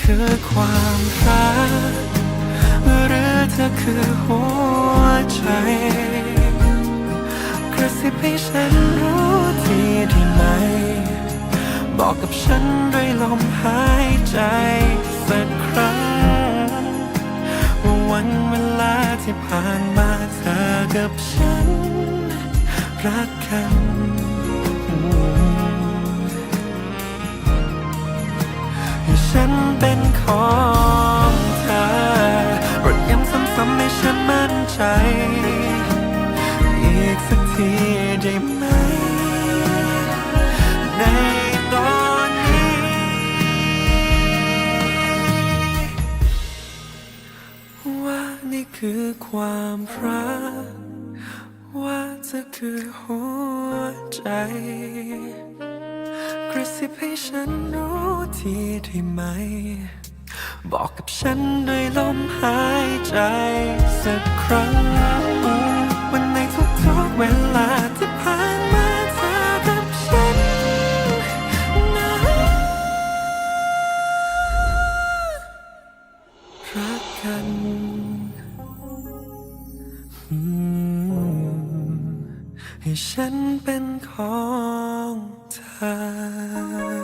คือความรัก หรือเธอคือหัวใจกระซิบให้ฉันรู้ทีได้ไหม บอกกับฉันด้วยลมหายใจสักครั้งว่าวันเวลาที่ผ่านมาเธอกับฉัน รักกัน ฉันเป็นของเธอรดย้ำซ้ำๆให้ฉันมั่นใจ อีกสักทีได้ไหม ในตอนนี้ ว่านี่คือความรัก ว่าเธอคือหัวใจ ระซิบให้ฉันรู้ทีได้ไหม บอกกับฉันด้วยลมหายใจสักครั้งวันในทุกๆเวลาที่ผ่านมาเธอกับฉันนะรักกันให้ฉันเป็นของเธอ 爱